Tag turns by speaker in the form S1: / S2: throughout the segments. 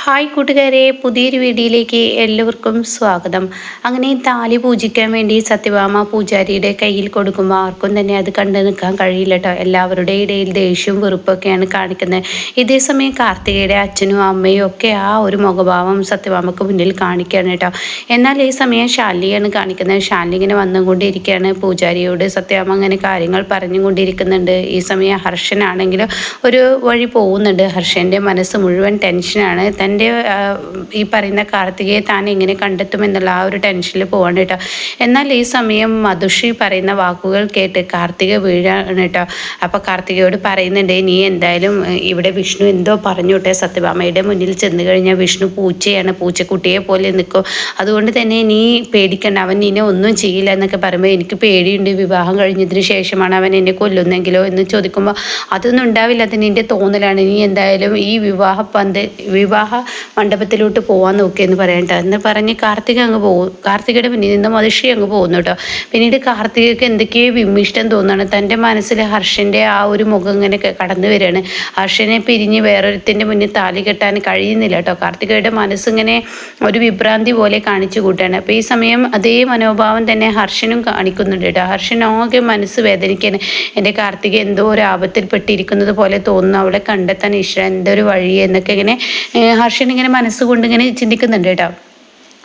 S1: Hi കൂട്ടുകാരെ പുതിയൊരു വീഡിയോയിലേക്ക് എല്ലാവർക്കും സ്വാഗതം. അങ്ങനെ താലി പൂജിക്കാൻ വേണ്ടി സത്യഭാമ പൂജാരിയുടെ കയ്യിൽ കൊടുക്കുമ്പോൾ ആർക്കും തന്നെ അത് കണ്ടു നിൽക്കാൻ കഴിയില്ല കേട്ടോ എല്ലാവരുടെ ഇടയിൽ ദേഷ്യവും വെറുപ്പൊക്കെയാണ് കാണിക്കുന്നത്. ഇതേസമയം കാർത്തികയുടെ അച്ഛനും അമ്മയും ഒക്കെ ആ ഒരു മുഖഭാവം സത്യഭാമക്ക് മുന്നിൽ കാണിക്കുകയാണ് കേട്ടോ എന്നാൽ ഈ സമയം ശാലിയാണ് കാണിക്കുന്നത്. ശാലി ഇങ്ങനെ വന്നുകൊണ്ടിരിക്കുകയാണ്. പൂജാരിയോട് സത്യഭാമ അങ്ങനെ കാര്യങ്ങൾ പറഞ്ഞുകൊണ്ടിരിക്കുന്നുണ്ട്. ഈ സമയം ഹർഷനാണെങ്കിലും ഒരു വഴി പോകുന്നുണ്ട്. ഹർഷന്റെ മനസ്സ് മുഴുവൻ ടെൻഷനാണ് തന്റെ ഈ പറയുന്ന കാർത്തികയെ താൻ എങ്ങനെ കണ്ടെത്തുമെന്നുള്ള ആ ഒരു ടെൻഷനിൽ പോവാണ് കേട്ടോ എന്നാൽ ഈ സമയം മധുഷി പറയുന്ന വാക്കുകൾ കേട്ട് കാർത്തിക വീഴാണ് കേട്ടോ അപ്പോൾ കാർത്തികയോട് പറയുന്നുണ്ട് നീ എന്തായാലും ഇവിടെ വിഷ്ണു എന്തോ പറഞ്ഞു കേട്ടെ സത്യഭാമയുടെ മുന്നിൽ ചെന്ന് കഴിഞ്ഞാൽ വിഷ്ണു പൂച്ചയാണ് പൂച്ചക്കുട്ടിയെ പോലെ നിൽക്കും. അതുകൊണ്ട് തന്നെ നീ പേടിക്കണ്ട അവൻ നിന്നെ ഒന്നും ചെയ്യില്ല എന്നൊക്കെ പറയുമ്പോൾ എനിക്ക് പേടിയുണ്ട്. വിവാഹം കഴിഞ്ഞതിന് ശേഷമാണ് അവൻ എന്നെ കൊല്ലുന്നെങ്കിലോ എന്ന് ചോദിക്കുമ്പോൾ അതൊന്നും ഉണ്ടാവില്ല അത് നിന്റെ തോന്നലാണ്. നീ എന്തായാലും ഈ വിവാഹ പന്ത് വിവാഹ മണ്ഡപത്തിലോട്ട് പോകാൻ നോക്കിയെന്ന് പറയണ്ട. എന്ന് പറഞ്ഞ് കാർത്തിക അങ്ങ് പോകും കാർത്തികയുടെ പിന്നിൽ നിന്ന് മതിഷി അങ്ങ് പോകുന്നു കേട്ടോ. പിന്നീട് കാർത്തികയ്ക്ക് എന്തൊക്കെയോ വിമ്മിഷ്ടം തോന്നുകയാണ്. തന്റെ മനസ്സിൽ ഹർഷന്റെ ആ ഒരു മുഖം ഇങ്ങനെ കടന്നു വരികയാണ്. ഹർഷനെ പിരിഞ്ഞ് വേറൊരുത്തിന്റെ മുന്നിൽ താലി കെട്ടാൻ കഴിയുന്നില്ല കേട്ടോ. കാർത്തികയുടെ മനസ്സിങ്ങനെ ഒരു വിഭ്രാന്തി പോലെ കാണിച്ചു കൂട്ടുകയാണ്. അപ്പോൾ ഈ സമയം അതേ മനോഭാവം തന്നെ ഹർഷനും കാണിക്കുന്നുണ്ട് കേട്ടോ. ഹർഷനാകെ മനസ്സ് വേദനിക്കാണ് എന്റെ കാർത്തിക എന്തോ ഒരു ആപത്തിൽപ്പെട്ടിരിക്കുന്നത് പോലെ തോന്നുന്നു. അവളെ കണ്ടെത്താൻ ഈശ്വരൻ എന്തൊരു വഴി എന്നൊക്കെ ഇങ്ങനെ ഹർഷൻ ഇങ്ങനെ മനസ്സുകൊണ്ട് ഇങ്ങനെ ചിന്തിക്കുന്നുണ്ട് കേട്ടോ.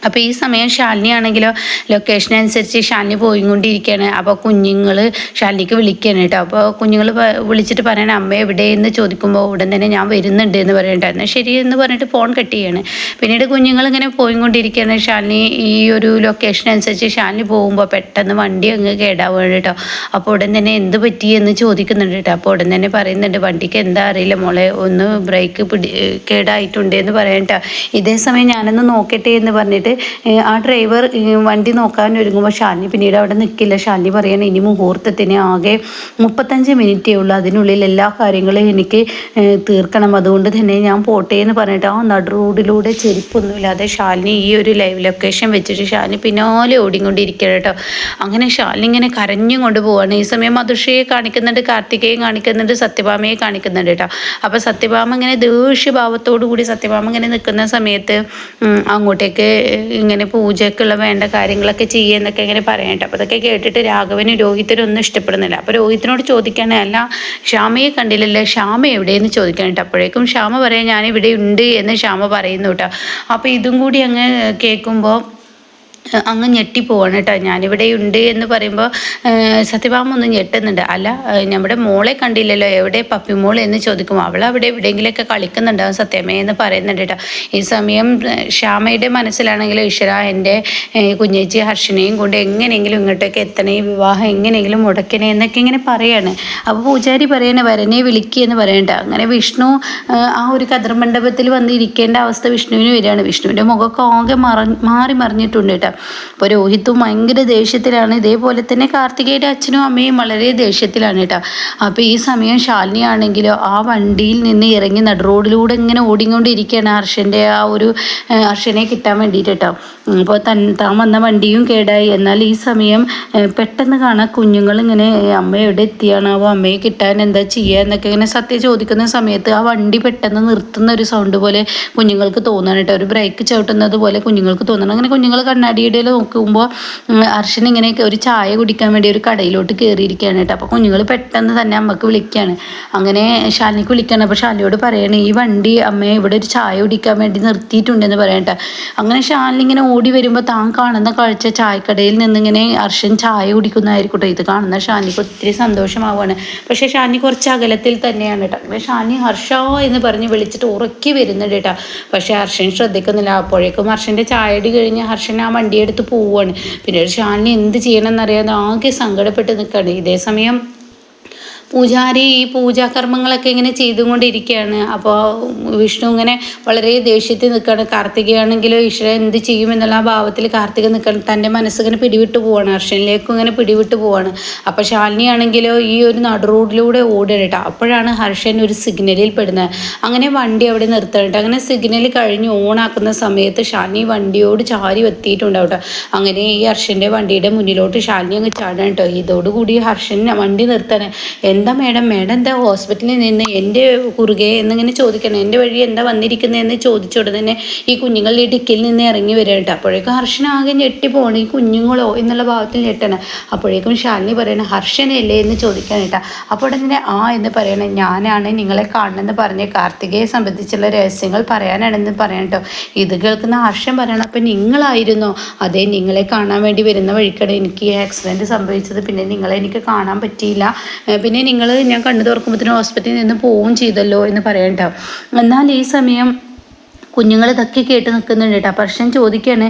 S1: അപ്പോൾ ഈ സമയം ഷാലിനി ആണെങ്കിലോ ലൊക്കേഷൻ അനുസരിച്ച് ഷാലിനി പോയിക്കൊണ്ടിരിക്കുകയാണ് അപ്പോൾ കുഞ്ഞുങ്ങൾ ഷാലിനിക്ക് വിളിക്കുകയാണ് കേട്ടോ. അപ്പോൾ കുഞ്ഞുങ്ങൾ വിളിച്ചിട്ട് പറയണേ അമ്മ എവിടെയെന്ന് ചോദിക്കുമ്പോൾ ഉടൻ തന്നെ ഞാൻ വരുന്നുണ്ട് എന്ന് പറയണ്ടായിരുന്നു ശരി എന്ന് പറഞ്ഞിട്ട് ഫോൺ കട്ട് ചെയ്യാണ്. പിന്നീട് കുഞ്ഞുങ്ങൾ ഇങ്ങനെ പോയിക്കൊണ്ടിരിക്കുകയാണ് ഷാലിനി ഈ ഒരു ലൊക്കേഷൻ അനുസരിച്ച് ഷാലിനി പോകുമ്പോൾ പെട്ടെന്ന് വണ്ടി അങ്ങ് കേടാവുകയാണ് കേട്ടോ. അപ്പോൾ ഉടൻ തന്നെ എന്ത് പറ്റി എന്ന് ചോദിക്കുന്നുണ്ട് കേട്ടോ. അപ്പോൾ ഉടൻ തന്നെ പറയുന്നുണ്ട് വണ്ടിക്ക് എന്താ അറിയില്ല മോളെ ഒന്ന് ബ്രേക്ക് പിടി കേടായിട്ടുണ്ട് എന്ന് പറയണ്ട ഇതേ സമയം ഞാനൊന്ന് നോക്കട്ടെ എന്ന് പറഞ്ഞിട്ട് ആ ഡ്രൈവർ വണ്ടി നോക്കാൻ ഒരുങ്ങുമ്പോൾ ഷാലിനി പിന്നീട് അവിടെ നിൽക്കില്ല ഷാലിനി പറയണം ഇനി മുഹൂർത്തത്തിന് ആകെ മുപ്പത്തഞ്ച് മിനിറ്റേ ഉള്ളൂ. അതിനുള്ളിൽ എല്ലാ കാര്യങ്ങളും എനിക്ക് തീർക്കണം. അതുകൊണ്ട് തന്നെ ഞാൻ പോട്ടെ എന്ന് പറഞ്ഞിട്ട് ആ നടു റോഡിലൂടെ ചെരുപ്പൊന്നുമില്ലാതെ ഷാലിനി ഈ ഒരു ലൈവ് ലൊക്കേഷൻ വെച്ചിട്ട് ഷാലിനി പിന്നാലെ ഓടിക്കൊണ്ടിരിക്കുക കേട്ടോ. അങ്ങനെ ഷാലിനി ഇങ്ങനെ കരഞ്ഞും കൊണ്ട് പോവാണ്. ഈ സമയം മധുഷയെ കാണിക്കുന്നുണ്ട് കാർത്തികയെ കാണിക്കുന്നുണ്ട് സത്യഭാമയെ കാണിക്കുന്നുണ്ട് കേട്ടോ. അപ്പോൾ സത്യഭാമ ഇങ്ങനെ ദേഷ്യഭാവത്തോടു കൂടി സത്യഭാമ ഇങ്ങനെ നിൽക്കുന്ന സമയത്ത് അങ്ങോട്ടേക്ക് ഇങ്ങനെ പൂജയ്ക്കുള്ള വേണ്ട കാര്യങ്ങളൊക്കെ ചെയ്യുന്നൊക്കെ ഇങ്ങനെ പറയണ്ട അപ്പോൾ അതൊക്കെ കേട്ടിട്ട് രാഘവന് രോഹിതനും ഒന്നും ഇഷ്ടപ്പെടുന്നില്ല. അപ്പോൾ രോഹിത്തിനോട് ചോദിക്കണേ അല്ല ശ്യാമയെ കണ്ടില്ലല്ലേ? ശ്യാമ എവിടെയെന്ന് ചോദിക്കാനായിട്ട് അപ്പോഴേക്കും ശ്യാമ ഞാൻ ഇവിടെ ഉണ്ട് എന്ന് ശ്യാമ പറയുന്നു കേട്ടോ. അപ്പോൾ ഇതും കൂടി അങ്ങ് കേൾക്കുമ്പോൾ അങ്ങ് ഞെട്ടിപ്പോവാണ് കേട്ടോ. ഞാനിവിടെ ഉണ്ട് എന്ന് പറയുമ്പോൾ സത്യഭാമ ഒന്ന് ഞെട്ടുന്നുണ്ട്. അല്ല നമ്മുടെ മോളെ കണ്ടില്ലല്ലോ. എവിടെ പപ്പി മോൾ എന്ന് ചോദിക്കും. അവൾ അവിടെ എവിടെയെങ്കിലുമൊക്കെ കളിക്കുന്നുണ്ടാവും സത്യമേ എന്ന് പറയുന്നുണ്ട് കേട്ടോ. ഈ സമയം ശ്യാമയുടെ മനസ്സിലാണെങ്കിൽ ഈശ്വര എന്റെ കുഞ്ഞേച്ചി ഹർഷനെയും കൊണ്ട് എങ്ങനെയെങ്കിലും ഇങ്ങോട്ടേക്ക് എത്തണേ വിവാഹം എങ്ങനെയെങ്കിലും മുടക്കണേ എന്നൊക്കെ ഇങ്ങനെ പറയാണ്. അപ്പോൾ പൂജാരി പറയണേ വരനെ വിളിക്കുക എന്ന് പറയണ്ട. അങ്ങനെ വിഷ്ണു ആ ഒരു കതിർമണ്ഡപത്തിൽ വന്ന് ഇരിക്കേണ്ട അവസ്ഥ വിഷ്ണുവിന് വരികയാണ്. വിഷ്ണുവിന്റെ മുഖമൊക്കെ ആകെ മറ മാറി മറിഞ്ഞിട്ടുണ്ട് കേട്ടോ. അപ്പോൾ രോഹിത്തും ഭയങ്കര ദേഷ്യത്തിലാണ്. ഇതേപോലെ തന്നെ കാർത്തികയുടെ അച്ഛനും അമ്മയും വളരെ ദേഷ്യത്തിലാണ് കേട്ടോ. അപ്പോൾ ഈ സമയം ശാലിനി ആണെങ്കിലോ ആ വണ്ടിയിൽ നിന്ന് ഇറങ്ങി നട റോഡിലൂടെ ഇങ്ങനെ ഓടിക്കൊണ്ടിരിക്കുകയാണ് ഹർഷന്റെ ആ ഒരു ഹർഷനെ കിട്ടാൻ വേണ്ടിയിട്ട് കേട്ടോ. അപ്പോൾ തൻ താൻ വന്ന വണ്ടിയും കേടായി. എന്നാൽ ഈ സമയം പെട്ടെന്ന് കാണാൻ കുഞ്ഞുങ്ങൾ ഇങ്ങനെ അമ്മ എവിടെ എത്തിയാണാവോ അമ്മയെ കിട്ടാൻ എന്താ ചെയ്യുക എന്നൊക്കെ ഇങ്ങനെ സത്യം ചോദിക്കുന്ന സമയത്ത് ആ വണ്ടി പെട്ടെന്ന് നിർത്തുന്ന ഒരു സൗണ്ട് പോലെ കുഞ്ഞുങ്ങൾക്ക് തോന്നണം കേട്ടോ. ഒരു ബ്രേക്ക് ചവിട്ടുന്നത് പോലെ കുഞ്ഞുങ്ങൾക്ക് തോന്നണം. അങ്ങനെ കുഞ്ഞുങ്ങൾ കണ്ണാടി വീഡിയോയിൽ നോക്കുമ്പോൾ അർഷൻ ഇങ്ങനെയൊക്കെ ഒരു ചായ കുടിക്കാൻ വേണ്ടി ഒരു കടയിലോട്ട് കയറിയിരിക്കുകയാണ് കേട്ടോ. അപ്പോൾ കുഞ്ഞുങ്ങൾ പെട്ടെന്ന് തന്നെ അമ്മയ്ക്ക് വിളിക്കുകയാണ്. അങ്ങനെ ശാലിനിക്ക് വിളിക്കുകയാണ്. അപ്പോൾ ശാലിയോട് പറയണേ ഈ വണ്ടി അമ്മയെ ഇവിടെ ഒരു ചായ കുടിക്കാൻ വേണ്ടി നിർത്തിയിട്ടുണ്ടെന്ന് പറയട്ടെ അങ്ങനെ ശാലിനി ഇങ്ങനെ ഓടി വരുമ്പോൾ താൻ കാണുന്ന കാഴ്ച ചായക്കടയിൽ നിന്നിങ്ങനെ അർഷൻ ചായ കുടിക്കുന്നതായിരിക്കട്ടെ ഇത് കാണുന്ന ഷാനിക്ക് ഒത്തിരി സന്തോഷമാവുകയാണ്. പക്ഷേ ഷാനി കുറച്ച് അകലത്തിൽ തന്നെയാണ് കേട്ടോ. അങ്ങനെ ഷാനി ഹർഷോ എന്ന് പറഞ്ഞ് വിളിച്ചിട്ട് ഉറക്കി വരുന്നുണ്ട് കേട്ടോ. പക്ഷേ ഹർഷൻ ശ്രദ്ധിക്കുന്നില്ല. അപ്പോഴേക്കും ഹർഷന്റെ ചായടി കഴിഞ്ഞ് ഹർഷൻ ആ വണ്ടി എടുത്ത് പോവുകയാണ് പിന്നെ ഷാനിന് എന്ത് ചെയ്യണമെന്നറിയാതെ ആകെ സങ്കടപ്പെട്ട് നിൽക്കുകയാണ്. ഇതേ സമയം പൂജാരി ഈ പൂജാകർമ്മങ്ങളൊക്കെ ഇങ്ങനെ ചെയ്തുകൊണ്ടിരിക്കുകയാണ്. അപ്പോൾ വിഷ്ണു ഇങ്ങനെ വളരെ ദേഷ്യത്തിൽ നിൽക്കുകയാണ്. കാർത്തികയാണെങ്കിലോ ഈശ്വരൻ എന്ത് ചെയ്യുമെന്നുള്ള ആ ഭാവത്തിൽ കാർത്തിക നിൽക്കണം തന്റെ മനസ്സിങ്ങനെ പിടിവിട്ട് പോവാണ്. ഹർഷനിലേക്കും ഇങ്ങനെ പിടിവിട്ട് പോവാണ്. അപ്പോൾ ശാലിനി ആണെങ്കിലോ ഈ ഒരു നടു റോഡിലൂടെ കേട്ടോ. അപ്പോഴാണ് ഹർഷൻ ഒരു സിഗ്നലിൽ പെടുന്നത്. അങ്ങനെ വണ്ടി അവിടെ നിർത്തണിട്ട് അങ്ങനെ സിഗ്നൽ കഴിഞ്ഞ് ഓണാക്കുന്ന സമയത്ത് ശാലിനി വണ്ടിയോട് ചാരി എത്തിയിട്ടുണ്ടാവും കേട്ടോ. അങ്ങനെ ഈ ഹർഷന്റെ വണ്ടിയുടെ മുന്നിലോട്ട് ശാലിനി അങ്ങ് ചാടാൻ കേട്ടോ. ഇതോടുകൂടി ഹർഷൻ വണ്ടി നിർത്തണേ. എന്താ മേഡം? മേഡം എന്താ ഹോസ്പിറ്റലിൽ നിന്ന് എന്റെ കുറുകെ എന്നിങ്ങനെ ചോദിക്കണം. എന്റെ വഴി എന്താ വന്നിരിക്കുന്നതെന്ന് ചോദിച്ച ഉടനെ ഈ കുഞ്ഞുങ്ങൾ ഈ ഡിക്കിൽ നിന്ന് ഇറങ്ങി വരിക കേട്ടോ. അപ്പോഴേക്കും ഹർഷനാകെ ഞെട്ടി പോകണം ഈ കുഞ്ഞുങ്ങളോ എന്നുള്ള ഭാഗത്തിൽ ഞെട്ടണം. അപ്പോഴേക്കും ശാലിനി പറയണം ഹർഷനല്ലേ എന്ന് ചോദിക്കാൻ കേട്ടാ. അപ്പോൾ ഉടനെ ആ എന്ന് പറയണം ഞാനാണ് നിങ്ങളെ കാണണമെന്ന് പറഞ്ഞ് കാർത്തികയെ സംബന്ധിച്ചുള്ള രഹസ്യങ്ങൾ പറയാനാണെന്ന് പറയണം കേട്ടോ. ഇത് കേൾക്കുന്ന ഹർഷൻ പറയണം അപ്പം നിങ്ങളായിരുന്നോ. അതെ നിങ്ങളെ കാണാൻ വേണ്ടി വരുന്ന വഴിക്കാണ് എനിക്ക് ആക്സിഡന്റ് സംഭവിച്ചത്. പിന്നെ നിങ്ങളെ എനിക്ക് കാണാൻ പറ്റിയില്ല. പിന്നെ നിങ്ങൾ ഞാൻ കണ്ണു തുറക്കുമ്പോഴത്തേനും ഹോസ്പിറ്റലിൽ നിന്ന് പോവുകയും ചെയ്തല്ലോ എന്ന് പറയണ്ടാവും. എന്നാൽ ഈ സമയം കുഞ്ഞുങ്ങൾ ഇതൊക്കെ കേട്ട് നിൽക്കുന്നുണ്ട് കേട്ടോ. പക്ഷൻ ചോദിക്കുകയാണ്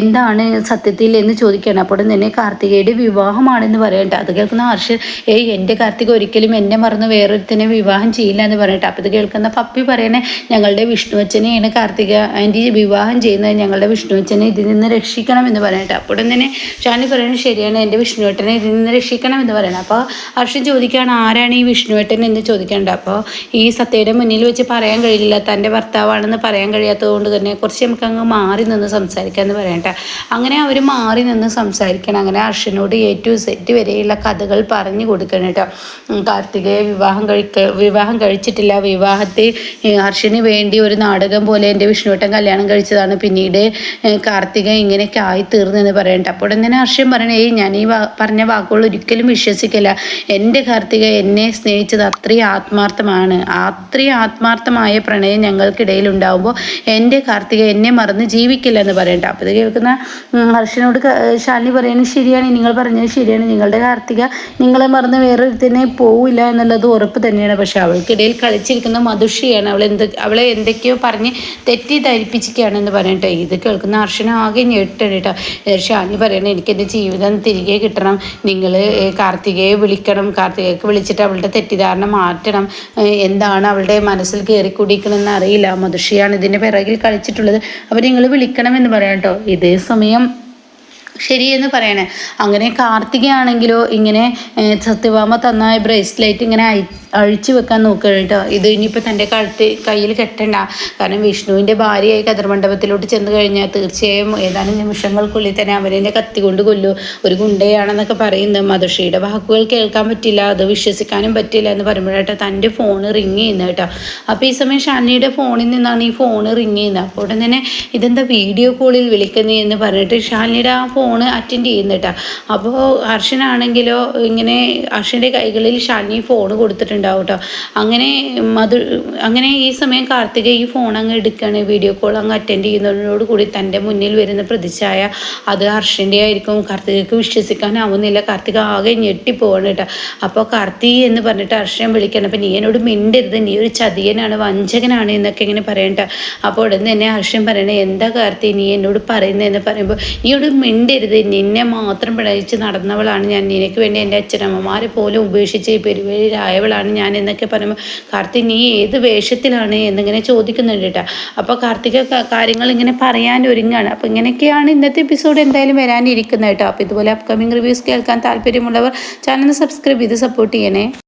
S1: എന്താണ് സത്യത്തിൽ എന്ന് ചോദിക്കുകയാണ് അപ്പോൾ തന്നെ കാർത്തികയുടെ വിവാഹമാണെന്ന് പറയട്ടെ അത് കേൾക്കുന്ന ഹർഷൻ ഏയ് എന്റെ കാർത്തിക ഒരിക്കലും എന്നെ മറന്ന് വേറൊരുത്തിനെ വിവാഹം ചെയ്യില്ല എന്ന് പറയട്ടെ. അപ്പോൾ ഇത് കേൾക്കുന്ന പപ്പി പറയണേ ഞങ്ങളുടെ വിഷ്ണു അച്ഛനെയാണ് കാർത്തിക ആന്റി വിവാഹം ചെയ്യുന്നത്. ഞങ്ങളുടെ വിഷ്ണു അച്ഛനെ ഇതിൽ നിന്ന് രക്ഷിക്കണം എന്ന് പറയട്ടെ. അപ്പോൾ തന്നെ ഷാനി പറയുന്നത് ശരിയാണ്. എന്റെ വിഷ്ണുവേട്ടനെ ഇതിൽ നിന്ന് രക്ഷിക്കണം എന്ന് പറയണം. അപ്പോൾ ഹർഷൻ ചോദിക്കുകയാണ് ആരാണ് ഈ വിഷ്ണുവേട്ടൻ എന്ന് ചോദിക്കേണ്ടത് അപ്പോൾ ഈ സത്യയുടെ മുന്നിൽ വെച്ച് പറയാൻ കഴിയില്ല. തന്റെ ഭർത്താവാണെന്ന് പറയാൻ കഴിയാത്തത് കൊണ്ട് തന്നെ കുറച്ച് നമുക്ക് അങ്ങ് മാറി നിന്ന് സംസാരിക്കാമെന്ന് പറയട്ടെ അങ്ങനെ അവർ മാറി നിന്ന് സംസാരിക്കണം. അങ്ങനെ അർഷനോട് എ ടു സെറ്റ് വരെയുള്ള കഥകൾ പറഞ്ഞു കൊടുക്കണം കേട്ടോ കാർത്തികയെ വിവാഹം കഴിക്ക വിവാഹം കഴിച്ചിട്ടില്ല. വിവാഹത്തെ ഹർഷന് വേണ്ടി ഒരു നാടകം പോലെ എന്റെ വിഷ്ണുവട്ടം കല്യാണം കഴിച്ചതാണ്. പിന്നീട് കാർത്തിക ഇങ്ങനെയൊക്കെ ആയി തീർന്നെന്ന് പറയട്ടെ അപ്പോൾ തന്നെ ഹർഷൻ പറയണേ "ഏയ് ഞാൻ ഈ പറഞ്ഞ വാക്കുകൾ ഒരിക്കലും വിശ്വസിക്കില്ല. എന്റെ കാർത്തിക എന്നെ സ്നേഹിച്ചത് അത്രയും ആത്മാർത്ഥമാണ്. അത്രയും ആത്മാർത്ഥമായ പ്രണയം ഞങ്ങൾക്കിടയിൽ ഉണ്ടാവുമ്പോൾ എന്റെ കാർത്തിക എന്നെ മറന്ന് ജീവിക്കില്ല എന്ന് പറയണ്ട. അപ്പോൾ ഇത് കേൾക്കുന്ന ഹർഷനോട് ശാലിനി പറയുന്നത് ശരിയാണ് നിങ്ങൾ പറഞ്ഞത് ശരിയാണ്. നിങ്ങളുടെ കാർത്തിക നിങ്ങളെ മറന്ന് വേറൊരുത്തിനെ പോവില്ല എന്നുള്ളത് ഉറപ്പ് തന്നെയാണ്. പക്ഷേ അവൾക്കിടയിൽ കളിച്ചിരിക്കുന്ന മധുഷിയാണ്. അവൾ എന്ത് അവളെ എന്തൊക്കെയോ പറഞ്ഞ് തെറ്റിദ്ധരിപ്പിച്ചിരിക്കുകയാണെന്ന് പറയട്ടെ. ഇത് കേൾക്കുന്ന ഹർഷന ആകെ ഞെട്ടാണ് കേട്ടോ. ഷാനി പറയണേ എനിക്ക് എന്റെ ജീവിതം തിരികെ കിട്ടണം. നിങ്ങൾ കാർത്തികയെ വിളിക്കണം. കാർത്തികയ്ക്ക് വിളിച്ചിട്ട് അവളുടെ തെറ്റിദ്ധാരണ മാറ്റണം. എന്താണ് അവളുടെ മനസ്സിൽ കയറിക്കൂടിക്കണമെന്ന് അറിയില്ല. മധുഷിയാണ് ഇതിന്റെ പിറകിൽ കളിച്ചിട്ടുള്ളത്. അപ്പോൾ നിങ്ങൾ വിളിക്കണമെന്ന് പറയാം കേട്ടോ. ഇതേ സമയം ശരിയെന്ന് പറയണേ. അങ്ങനെ കാർത്തികയാണെങ്കിലോ ഇങ്ങനെ സത്യഭാമ തന്ന ബ്രേസ്ലെറ്റ് ഇങ്ങനെ അയി അഴിച്ചു വെക്കാൻ നോക്കുക കേട്ടോ. ഇത് ഇനിയിപ്പോൾ തന്റെ കഴുത്ത് കയ്യിൽ കെട്ടണ്ട. കാരണം വിഷ്ണുവിന്റെ ഭാര്യയായി കതിർമണ്ഡപത്തിലോട്ട് ചെന്ന് കഴിഞ്ഞാൽ തീർച്ചയായും ഏതാനും നിമിഷങ്ങൾക്കുള്ളിൽ തന്നെ അവരെന്നെ കത്തി കൊണ്ട് കൊല്ലു. ഒരു ഗുണ്ടയാണെന്നൊക്കെ പറയുന്നത് മധുഷിയുടെ വാക്കുകൾ കേൾക്കാൻ പറ്റില്ല. അത് വിശ്വസിക്കാനും പറ്റില്ല എന്ന് പറയുമ്പോഴേട്ടോ തന്റെ ഫോൺ റിങ് ചെയ്യുന്നത് കേട്ടോ. അപ്പോൾ ഈ സമയം ഷാനിയുടെ ഫോണിൽ നിന്നാണ് ഈ ഫോൺ റിങ് ചെയ്യുന്നത്. അപ്പോൾ ഉടൻ തന്നെ ഇതെന്താ വീഡിയോ കോളിൽ വിളിക്കുന്നത് എന്ന് പറഞ്ഞിട്ട് ഷാനിയുടെ ആ ഫോൺ അറ്റൻഡ് ചെയ്യുന്നു കേട്ടോ. അപ്പോൾ ഹർഷനാണെങ്കിലോ ഇങ്ങനെ ഹർഷന്റെ കൈകളിൽ ഷാനി ഫോൺ കൊടുത്തിട്ടുണ്ടാവും കേട്ടോ അങ്ങനെ മധു അങ്ങനെ ഈ സമയം കാർത്തിക ഈ ഫോൺ അങ്ങ് എടുക്കുകയാണ് വീഡിയോ കോൾ അങ്ങ് അറ്റൻഡ് ചെയ്യുന്നതിനോട് കൂടി തന്റെ മുന്നിൽ വരുന്ന പ്രതിച്ഛായ അത് ഹർഷന്റെ ആയിരിക്കും. കാർത്തികയ്ക്ക് വിശ്വസിക്കാനാവുന്നില്ല. കാർത്തിക ആകെ ഞെട്ടിപ്പോവാണ് കേട്ടോ അപ്പോൾ കാർത്തി എന്ന് പറഞ്ഞിട്ട് ഹർഷൻ വിളിക്കണം. അപ്പം നീ എന്നോട് മിണ്ടരുത്. നീ ഒരു ചതിയനാണ് വഞ്ചകനാണ് എന്നൊക്കെ ഇങ്ങനെ പറയണ്ട അപ്പോൾ ഉടൻ തന്നെ ഹർഷൻ പറയണേ എന്താ കാർത്തി നീ എന്നോട് പറയുന്നതെന്ന് പറയുമ്പോൾ നീയോട് മിണ്ടരുത്. നിന്നെ മാത്രം പിണയിച്ച് നടന്നവളാണ് ഞാൻ. നിനക്ക് വേണ്ടി എന്റെ അച്ഛനമ്മമാരെ പോലും ഉപേക്ഷിച്ച് പെരുവഴിയിലായവളാണ് ഞാൻ എന്നൊക്കെ പറയുമ്പോൾ കാർത്തി നീ ഏത് വേഷത്തിലാണ്? എന്നിങ്ങനെ ചോദിക്കുന്നുണ്ട് കേട്ടോ. അപ്പോൾ കാർത്തിക കാര്യങ്ങൾ ഇങ്ങനെ പറയാൻ ഒരുങ്ങാണ്. അപ്പോൾ ഇങ്ങനെയൊക്കെയാണ് ഇന്നത്തെ എപ്പിസോഡ് എന്തായാലും വരാനിരിക്കുന്നത് കേട്ടോ. അപ്പോൾ ഇതുപോലെ അപ്കമിങ് റിവ്യൂസ് കേൾക്കാൻ താല്പര്യമുള്ളവർ ചാനൽ സബ്സ്ക്രൈബ് ചെയ്ത് സപ്പോർട്ട് ചെയ്യണേ.